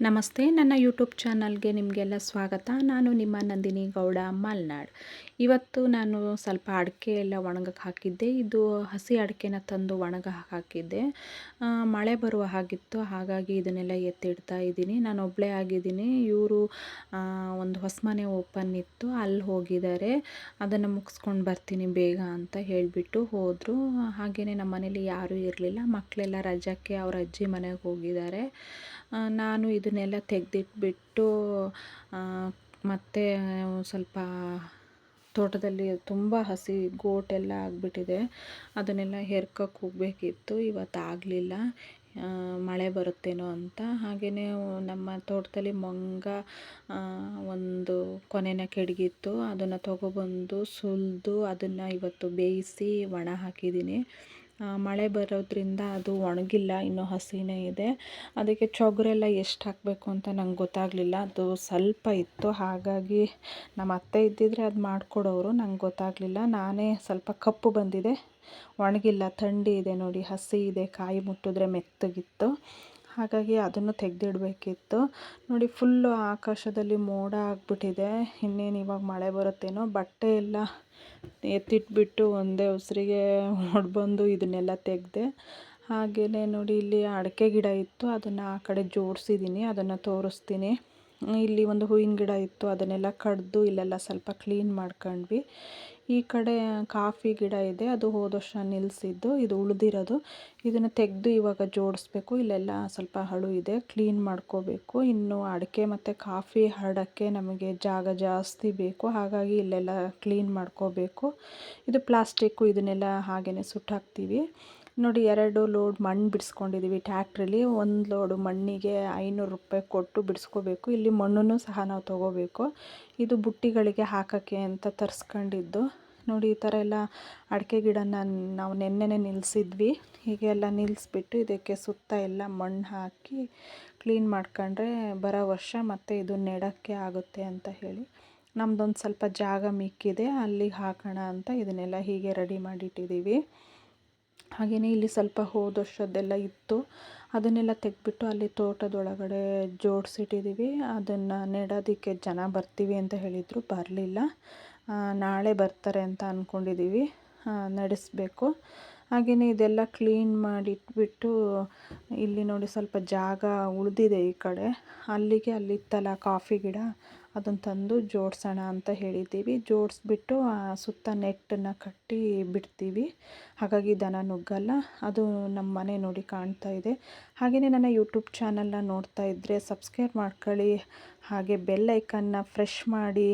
ನಮಸ್ತೆ, ನನ್ನ ಯೂಟ್ಯೂಬ್ ಚಾನಲ್ಗೆ ನಿಮಗೆಲ್ಲ ಸ್ವಾಗತ. ನಾನು ನಿಮ್ಮ ನಂದಿನಿ ಗೌಡ ಮಲ್ನಾಡ್. ಇವತ್ತು ನಾನು ಸ್ವಲ್ಪ ಅಡಿಕೆ ಎಲ್ಲ ಒಣಗಕ್ಕೆ ಹಾಕಿದ್ದೆ. ಇದು ಹಸಿ ಅಡಿಕೆನ ತಂದು ಒಣಗ ಹಾಕಿದ್ದೆ. ಮಳೆ ಬರುವ ಹಾಗಿತ್ತು, ಹಾಗಾಗಿ ಇದನ್ನೆಲ್ಲ ಎತ್ತಿಡ್ತಾ ಇದ್ದೀನಿ. ನಾನು ಒಬ್ಬಳೇ ಆಗಿದ್ದೀನಿ. ಇವರು ಒಂದು ಹೊಸ ಮನೆ ಓಪನ್ ಇತ್ತು. ಅಲ್ಲಿ ಹೋಗಿದ್ದಾರೆ. ಅದನ್ನು ಮುಗಿಸ್ಕೊಂಡು ಬರ್ತೀನಿ ಬೇಗ ಅಂತ ಹೇಳಿಬಿಟ್ಟು ಹೋದರು. ಹಾಗೆಯೇ ನಮ್ಮ ಮನೇಲಿ ಯಾರೂ ಇರಲಿಲ್ಲ. ಮಕ್ಕಳೆಲ್ಲ ರಜಕ್ಕೆ ಅವ್ರ ಅಜ್ಜಿ ಮನೆಗೆ ಹೋಗಿದ್ದಾರೆ. ನಾನು ಇದನ್ನೆಲ್ಲ ತೆಗೆದಿಟ್ಬಿಟ್ಟು ಮತ್ತು ಸ್ವಲ್ಪ ತೋಟದಲ್ಲಿ ತುಂಬ ಹಸಿ ಗೋಟೆಲ್ಲ ಆಗಿಬಿಟ್ಟಿದೆ. ಅದನ್ನೆಲ್ಲ ಹೆರ್ಕಕ್ಕೆ ಹೋಗಬೇಕಿತ್ತು. ಇವತ್ತು ಆಗಲಿಲ್ಲ. ಮಳೆ ಬರುತ್ತೇನೋ ಅಂತ. ಹಾಗೆಯೇ ನಮ್ಮ ತೋಟದಲ್ಲಿ ಮಂಗ ಒಂದು ಕೊನೆನ ಕೆಡಗಿತ್ತು. ಅದನ್ನು ತೊಗೊಬಂದು ಸುಲಿದು ಅದನ್ನು ಇವತ್ತು ಬೇಯಿಸಿ ಒಣ ಹಾಕಿದ್ದೀನಿ. ಮಳೆ ಬರೋದ್ರಿಂದ ಅದು ಒಣಗಿಲ್ಲ, ಇನ್ನೂ ಹಸಿನೇ ಇದೆ. ಅದಕ್ಕೆ ಚೊಗರೆಲ್ಲ ಎಷ್ಟು ಹಾಕಬೇಕು ಅಂತ ನಂಗೆ ಗೊತ್ತಾಗಲಿಲ್ಲ. ಅದು ಸ್ವಲ್ಪ ಇತ್ತು, ಹಾಗಾಗಿ ನಮ್ಮ ಅತ್ತೆ ಇದ್ದಿದ್ರೆ ಅದು ಮಾಡಿಕೊಡೋರು, ನಂಗೆ ಗೊತ್ತಾಗಲಿಲ್ಲ. ನಾನೇ ಸ್ವಲ್ಪ ಕಪ್ಪು ಬಂದಿದೆ, ಒಣಗಿಲ್ಲ, ಥಂಡಿ ಇದೆ ನೋಡಿ, ಹಸಿ ಇದೆ, ಕಾಯಿ ಮುಟ್ಟಿದ್ರೆ ಮೆತ್ತಗಿತ್ತು. ಹಾಗಾಗಿ ಅದನ್ನು ತೆಗೆದಿಡಬೇಕಿತ್ತು. ನೋಡಿ, ಫುಲ್ಲು ಆಕಾಶದಲ್ಲಿ ಮೋಡ ಆಗಿಬಿಟ್ಟಿದೆ. ಇನ್ನೇನು ಇವಾಗ ಮಳೆ ಬರುತ್ತೇನೋ, ಬಟ್ಟೆ ಎಲ್ಲ ಎತ್ತಿಟ್ಬಿಟ್ಟು ಒಂದೇ ಉಸಿರಿಗೆ ಹೊಡ್ಬಂದು ಇದನ್ನೆಲ್ಲ ತೆಗೆದೆ ಹಾಗೆಯೇ ನೋಡಿ ಇಲ್ಲಿ ಅಡಿಕೆ ಗಿಡ ಇತ್ತು, ಅದನ್ನು ಆ ಕಡೆ ಜೋಡಿಸಿದ್ದೀನಿ ಅದನ್ನು ತೋರಿಸ್ತೀನಿ. ಇಲ್ಲಿ ಒಂದು ಹೂವಿನ ಗಿಡ ಇತ್ತು, ಅದನ್ನೆಲ್ಲ ಕಡಿದು ಇಲ್ಲೆಲ್ಲ ಸ್ವಲ್ಪ ಕ್ಲೀನ್ ಮಾಡ್ಕೊಂಡ್ವಿ. ಈ ಕಡೆ ಕಾಫಿ ಗಿಡ ಇದೆ, ಅದು ಹೋದ ವರ್ಷ ನಿಲ್ಲಿಸಿದ್ದು ಇದು ಉಳಿದಿರೋದು. ಇದನ್ನು ತೆಗೆದು ಇವಾಗ ಜೋಡಿಸ್ಬೇಕು, ಇಲ್ಲೆಲ್ಲ ಸ್ವಲ್ಪ ಹಳು ಇದೆ ಕ್ಲೀನ್ ಮಾಡ್ಕೋಬೇಕು. ಇನ್ನು ಅಡಿಕೆ ಮತ್ತು ಕಾಫಿ ಹರಡೋಕ್ಕೆ ನಮಗೆ ಜಾಗ ಜಾಸ್ತಿ ಬೇಕು, ಹಾಗಾಗಿ ಇಲ್ಲೆಲ್ಲ ಕ್ಲೀನ್ ಮಾಡ್ಕೋಬೇಕು. ಇದು ಪ್ಲಾಸ್ಟಿಕ್ಕು ಇದನ್ನೆಲ್ಲ ಹಾಗೆಯೇ ಸುಟ್ಟಾಕ್ತೀವಿ. ನೋಡಿ, ಎರಡು ಲೋಡ್ ಮಣ್ಣು ಬಿಡಿಸ್ಕೊಂಡಿದ್ದೀವಿ ಟ್ಯಾಕ್ಟ್ರಲ್ಲಿ ಒಂದು ಲೋಡು ಮಣ್ಣಿಗೆ ಐನೂರು ರೂಪಾಯಿ ಕೊಟ್ಟು ಬಿಡಿಸ್ಕೋಬೇಕು. ಇಲ್ಲಿ ಮಣ್ಣನ್ನು ಸಹ ನಾವು ತೊಗೋಬೇಕು. ಇದು ಬುಟ್ಟಿಗಳಿಗೆ ಹಾಕೋಕ್ಕೆ ಅಂತ ತರಿಸ್ಕೊಂಡಿದ್ದು. ನೋಡಿ, ಈ ಥರ ಎಲ್ಲ ಅಡಿಕೆ ಗಿಡನ ನಾವು ನೆನ್ನೆನೇ ನಿಲ್ಲಿಸಿದ್ವಿ ಹೀಗೆ ಎಲ್ಲ ನಿಲ್ಲಿಸ್ಬಿಟ್ಟು ಇದಕ್ಕೆ ಸುತ್ತ ಎಲ್ಲ ಮಣ್ಣು ಹಾಕಿ ಕ್ಲೀನ್ ಮಾಡ್ಕೊಂಡ್ರೆ ಬರೋ ವರ್ಷ ಮತ್ತು ಇದು ನೆಡೋಕ್ಕೆ ಆಗುತ್ತೆ ಅಂತ ಹೇಳಿ. ನಮ್ದೊಂದು ಸ್ವಲ್ಪ ಜಾಗ ಮಿಕ್ಕಿದೆ. ಅಲ್ಲಿಗೆ ಹಾಕೋಣ ಅಂತ ಇದನ್ನೆಲ್ಲ ಹೀಗೆ ರೆಡಿ ಮಾಡಿಟ್ಟಿದ್ದೀವಿ ಹಾಗೆಯೇ ಇಲ್ಲಿ ಸ್ವಲ್ಪ ಹೋದ ಇತ್ತು. ಅದನ್ನೆಲ್ಲ ತೆಗೆದ್ಬಿಟ್ಟು ಅಲ್ಲಿ ತೋಟದೊಳಗಡೆ ಜೋಡಿಸಿಟ್ಟಿದ್ದೀವಿ ಅದನ್ನು ನೆಡೋದಕ್ಕೆ ಜನ ಬರ್ತೀವಿ ಅಂತ ಹೇಳಿದರು. ಬರಲಿಲ್ಲ. ನಾಳೆ ಬರ್ತಾರೆ ಅಂತ ಅಂದ್ಕೊಂಡಿದ್ದೀವಿ ನಡೆಸಬೇಕು. ಹಾಗೆಯೇ ಇದೆಲ್ಲ ಕ್ಲೀನ್ ಮಾಡಿಟ್ಬಿಟ್ಟು, ಇಲ್ಲಿ ನೋಡಿ ಸ್ವಲ್ಪ ಜಾಗ ಉಳಿದಿದೆ ಈ ಕಡೆ. ಅಲ್ಲಿಗೆ ಅಲ್ಲಿತ್ತಲ್ಲ ಕಾಫಿ ಗಿಡ. ಅದನ್ನು ತಂದು ಜೋಡಿಸೋಣ ಅಂತ ಹೇಳಿದ್ದೀವಿ. ಜೋಡಿಸ್ಬಿಟ್ಟು ಸುತ್ತ ನೆಟ್ಟನ್ನು ಕಟ್ಟಿ ಬಿಡ್ತೀವಿ. ಹಾಗಾಗಿ ದನ ನುಗ್ಗಲ್ಲ. ಅದು ನಮ್ಮ ಮನೆ ನೋಡಿ ಕಾಣ್ತಾ ಇದೆ. ಹಾಗೆಯೇ ನನ್ನ ಯೂಟ್ಯೂಬ್ ಚಾನಲ್ನ ನೋಡ್ತಾ ಇದ್ದರೆ ಸಬ್ಸ್ಕ್ರೈಬ್ ಮಾಡ್ಕೊಳ್ಳಿ. ಹಾಗೆ ಬೆಲ್ ಐಕನ್ನ ಫ್ರೆಶ್ ಮಾಡಿ